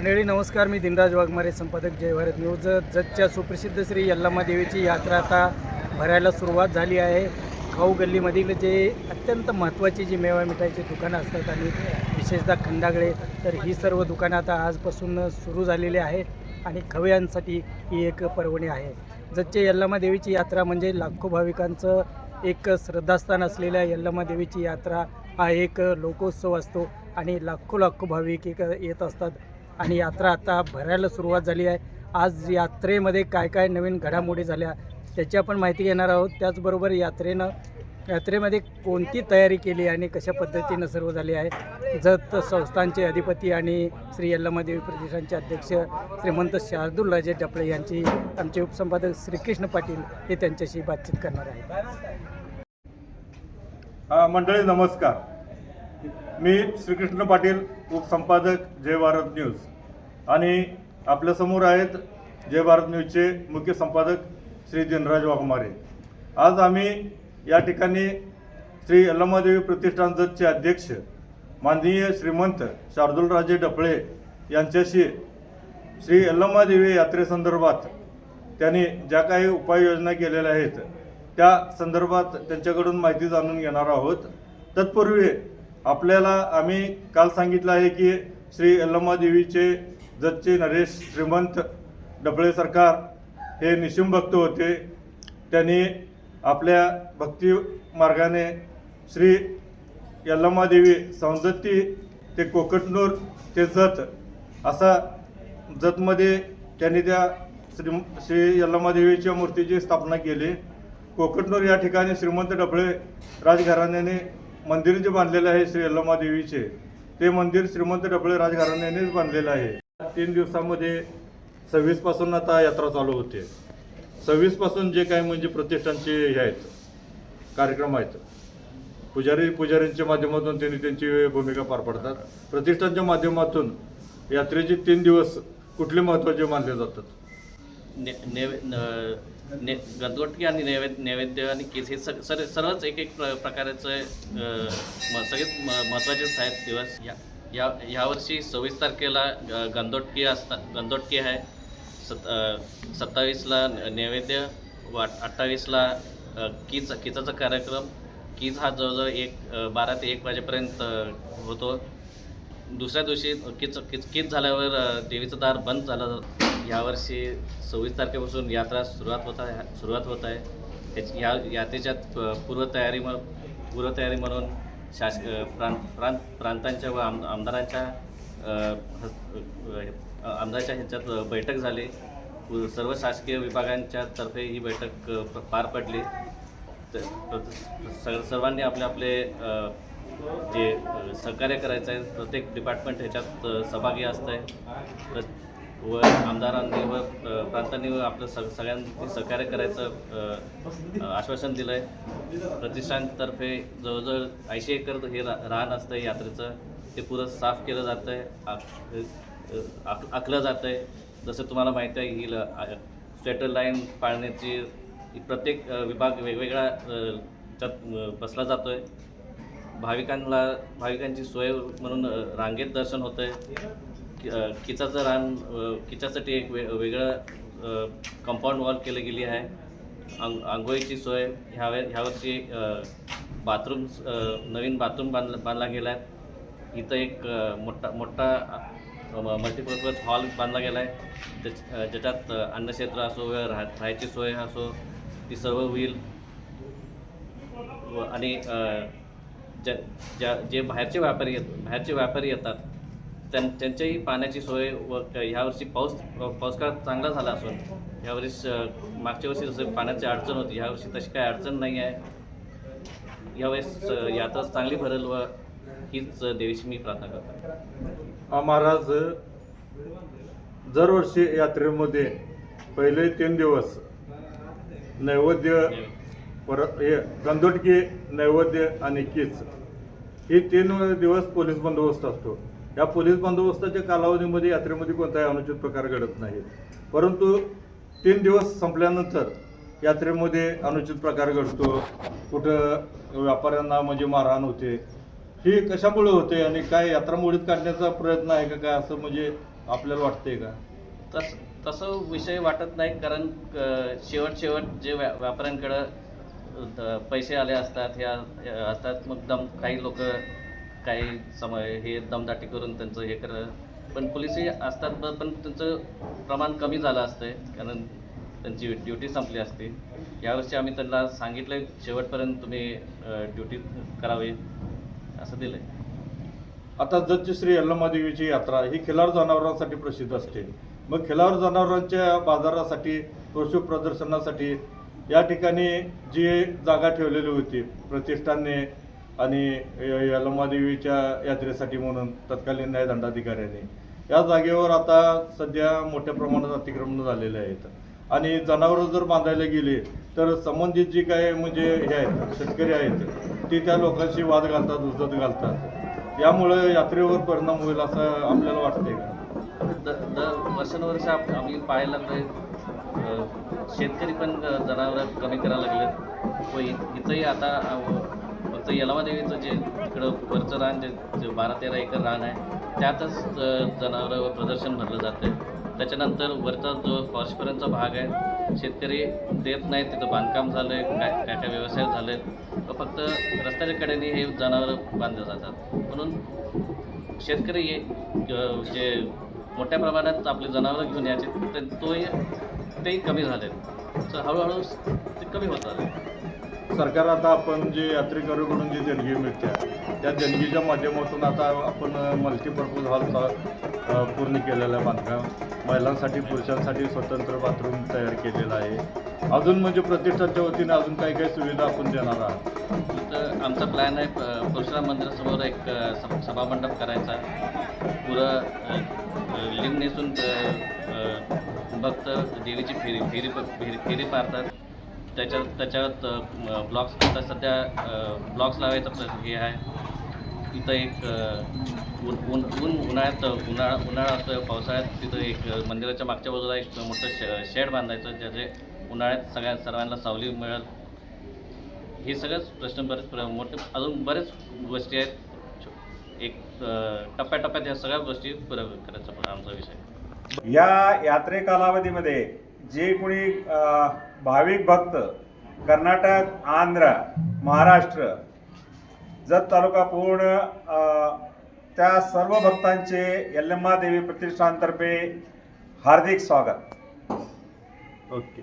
मंडळी नमस्कार. मी दिनराज वाघमारे संपादक जय भारत न्यूज. जतच्या सुप्रसिद्ध श्री यल्लामा देवीची यात्रा आता भरायला सुरुवात झाली आहे. खाऊ गल्लीमधील जे अत्यंत महत्त्वाची जी मेवा मिठाईची दुकानं असतात आणि विशेषतः खंडागळे तर ही सर्व दुकानं आता आजपासून सुरू झालेली आहेत आणि खवयांसाठी ही एक पर्वणी आहे. जतच्या यल्लामा देवीची यात्रा म्हणजे लाखो भाविकांचं एक श्रद्धास्थान असलेल्या यल्लामा देवीची यात्रा हा एक लोकोत्सव असतो आणि लाखो लाखो भाविक एक येत असतात. आणि यात्रा आता भरायला सुरुवात झाली आहे. आज यात्रेमध्ये काय काय नवीन घडामोडी झाल्या त्याची आपण माहिती घेणार आहोत. त्याचबरोबर यात्रेनं यात्रेमध्ये कोणती तयारी केली आणि कशा पद्धतीनं सर्व झाली आहे. जत संस्थांचे अधिपती आणि श्री यल्लामादेवी प्रतिष्ठानचे अध्यक्ष श्रीमंत शार्दूल राजे डपळे यांची आमचे उपसंपादक श्रीकृष्ण पाटील हे त्यांच्याशी बातचीत करणार आहेत. मंडळी नमस्कार. मी श्रीकृष्ण पाटील उपसंपादक जय भारत न्यूज. आणि आपल्यासमोर आहेत जय भारत न्यूजचे मुख्य संपादक श्री दिनराज वाघमारे. आज आम्ही या ठिकाणी श्री यल्लमादेवी प्रतिष्ठान जतचे अध्यक्ष माननीय श्रीमंत शार्दुलराजे डफळे यांच्याशी श्री यल्लमादेवी यात्रेसंदर्भात त्यांनी ज्या काही उपाययोजना केलेल्या आहेत त्या संदर्भात त्यांच्याकडून माहिती जाणून घेणार आहोत. तत्पूर्वी आपल्याला आम्ही काल सांगितलं आहे की श्री यल्लम्मादेवीचे जतचे नरेश श्रीमंत डबळे सरकार हे निशिम भक्त होते. त्यांनी आपल्या भक्ती मार्गाने श्री यल्लम्मादेवी संजत्ती सौंदत्ती ते कोकटनूर ते जत असा जतमध्ये त्यांनी त्या श्री श्री यल्लम्मादेवीच्या मूर्तीची स्थापना केली. कोकटनूर या ठिकाणी श्रीमंत डबळे राजघराण्याने मंदिर जे बांधलेलं आहे श्री यल्लम्मा देवीचे ते मंदिर श्रीमंत डबळे राजघराण्यानेच बांधलेलं आहे. तीन दिवसामध्ये सव्वीसपासून आता यात्रा चालू होते. सव्वीसपासून जे काही म्हणजे प्रतिष्ठानचे हे आहेत कार्यक्रम आहेत पुजारी पुजाऱ्यांच्या माध्यमातून त्यांनी त्यांची भूमिका पार पाडतात. प्रतिष्ठानच्या माध्यमातून यात्रेचे तीन दिवस कुठले महत्त्वाचे मानले जातात? ने ने ने गंधवटकी आणि नैवेद्य नैवेद्य आणि केस हे सग सर सर्वच एक एक प्र प्रकारचं म सगळेच म महत्त्वाचेच आहेत दिवस. या या ह्यावर्षी सव्वीस तारखेला ग- असता असतात आहे. सत सत्तावीसला नैवेद्य व अठ्ठावीसला अं, कीच किचाचा कार्यक्रम. कीज हा जवळजवळ एक बारा ते एक वाजेपर्यंत होतो. दुसऱ्या दिवशी किच किच किच झाल्यावर देवीचं दार बंद झालं यावर्षी सव्वीस तारखेपासून यात्रा सुरुवात होत आहे सुरुवात होत आहे. त्याची या यात्रेच्या पूर्वतयारी म पूर्वतयारी म्हणून शास प्रांत प्रांत प्रांतांच्या व आम आमदारांच्या आमदारांच्या ह्याच्यात बैठक झाली. सर्व शासकीय विभागांच्या तर्फे ही बैठक पार पडली. तर सर्वांनी आपले आपले जे सहकार्य करायचं आहे प्रत्येक डिपार्टमेंट ह्याच्यात सहभागी असतं आहे प्र व आमदारांनी व प्रांतांनी व आपलं सग सगळ्यांनी सहकार्य करायचं आश्वासन दिलं आहे प्रतिष्ठानतर्फे जवळजवळ ऐंशी एकर हे रा रान असतं आहे यात्रेचं. ते पुरं साफ केलं जातं आहे आक आखलं जातं आहे जसं तुम्हाला माहिती आहे ही स्वेटर लाईन पाळण्याची प्रत्येक विभाग वेगवेगळा त्यात बसला जातो आहे भाविकांना भाविकांची सोय म्हणून रांगेत दर्शन होतं आहे किचाचं रान किचासाठी एक वे वेगळं कंपाऊंड वॉल केलं गेली आहे. आंग आंघोळीची सोय. ह्या ह्यावरची बाथरूम नवीन बाथरूम बांधला बांधला गेला आहे इथं एक मोठा मोठा मल्टीपर्पज हॉल बांधला गेला आहे त्याच ज्याच्यात अन्नक्षेत्र असो व राह राहायची सोय असो ती सर्व होईल. व आणि ज्या ज्या जे बाहेरचे व्यापारी येत बाहेरचे व्यापारी येतात त्यां त्यांच्याही पाण्याची सोय व ह्यावर्षी पाऊस पाऊस चांगला झाला असून ह्यावर्षी मागच्या वर्षी जसं पाण्याची अडचण होती ह्यावर्षी तशी काय अडचण नाही आहे. यावेळेस यात्रा चांगली भरेल व हीच देवीची मी प्रार्थना करतो. महाराज दरवर्षी यात्रेमध्ये पहिले तीन दिवस नैवेद्य परत हे गंधोटकी नैवेद्य आणि कीच हे तीन दिवस पोलीस बंदोबस्त असतो. या पोलीस बंदोबस्ताच्या कालावधीमध्ये यात्रेमध्ये कोणताही अनुचित प्रकार घडत नाही. परंतु तीन दिवस संपल्यानंतर यात्रेमध्ये अनुचित प्रकार घडतो. कुठं व्यापाऱ्यांना म्हणजे मारहाण होते. हे कशामुळे होते आणि काय यात्रा मोडीत काढण्याचा प्रयत्न आहे का काय असं म्हणजे आपल्याला वाटतंय का? तस तसं विषय वाटत नाही कारण शेवट शेवट जे व्या व्यापाऱ्यांकडं पैसे आले असतात ह्या ह्या असतात मग दम काही लोक काही समय हे दमदाटी करून त्यांचं हे कर पण पोलिसही असतात पण त्यांचं प्रमाण कमी झालं असतंय कारण त्यांची ड्युटी संपली असते. यावर्षी आम्ही त्यांना सांगितलं शेवटपर्यंत तुम्ही ड्युटी करावी असं दिलं आहे आता जतची श्री यल्लमादेवीची यात्रा ही खिलार जनावरांसाठी प्रसिद्ध असते. मग खिलार जनावरांच्या बाजारासाठी पशु प्रदर्शनासाठी या ठिकाणी जी जागा ठेवलेली होती प्रतिष्ठानने आणि य- यल्लमादेवीच्या यात्रेसाठी म्हणून तत्कालीन न्याय दंडाधिकाऱ्यांनी. या जागेवर आता सध्या मोठ्या प्रमाणात अतिक्रमण झालेले आहेत. आणि जनावरं जर बांधायला गेली तर संबंधित जी काय म्हणजे हे आहेत शेतकरी आहेत ते त्या लोकांशी वाद घालतात उजत घालतात. यामुळे यात्रेवर परिणाम होईल असं आपल्याला वाटते का? द दर वर्षानुवर्ष आम्ही पाहायला लागलोय शेतकरी पण जनावरं कमी करायला लागले इथंही आता फक्त यलमादेवीचं जे तिकडं वरचं रान जे जे बारा तेरा एकर रान आहे त्यातच जनावरं प्रदर्शन भरलं जातं त्याच्यानंतर वरचा जो फॉरेस्टपर्यंतचा भाग आहे शेतकरी देत नाहीत तिथं बांधकाम झालं आहे काय काय काय व्यवसाय झाले आहेत फक्त रस्त्याच्या कडेने हे जनावरं बांधले जातात. म्हणून शेतकरी हे जे मोठ्या प्रमाणात आपले जनावरं घेऊन यायचे तर तोही तेही कमी झाले तर हळूहळू ते कमी होत आले सरकार आता आपण जे यात्रेकरूकडून जी देणगी मिळते त्या देणगीच्या माध्यमातून आता आपण मल्टीपर्पज हॉलचा पूर्ण केलेला आहे बांधकाम. महिलांसाठी पुरुषांसाठी स्वतंत्र बाथरूम तयार केलेलं आहे. अजून म्हणजे प्रतिष्ठानच्या वतीने अजून काही काही सुविधा आपण देणार आहात. आमचा प्लॅन आहे परशुराम मंदिरासमोर एक सभामंडप करायचा पुरं लिंग नेसून भक्त देवीची फेरी फेरी फेरी फेरी पारतात त्याच्यात त्याच्यात ब्लॉक्स आता सध्या ब्लॉक्स लावायचा प्र- हे आहे. तिथं एक ऊन ऊन ऊन उन्हाळ्यात उन्हाळा उन्हाळा असतो पावसाळ्यात तिथं एक मंदिराच्या मागच्या बाजूला एक मोठं शे शेड बांधायचं ज्याचे उन्हाळ्यात सगळ्या सर्वांना सावली मिळेल. हे सगळंच प्रश्न बरेच प्र- मोठे अजून बरेच गोष्टी आहेत. एक टप्प्याटप्प्यात ह्या सगळ्या गोष्टी पुरा करायचा पण आमचा विषय. या यात्रे कालावधीमध्ये जे कोणी भाविक भक्त कर्नाटक आंध्र महाराष्ट्र जत तालुका पूर्ण त्या सर्व भक्तांचे यल्लम्मा देवी प्रतिष्ठानतर्फे हार्दिक स्वागत. ओके.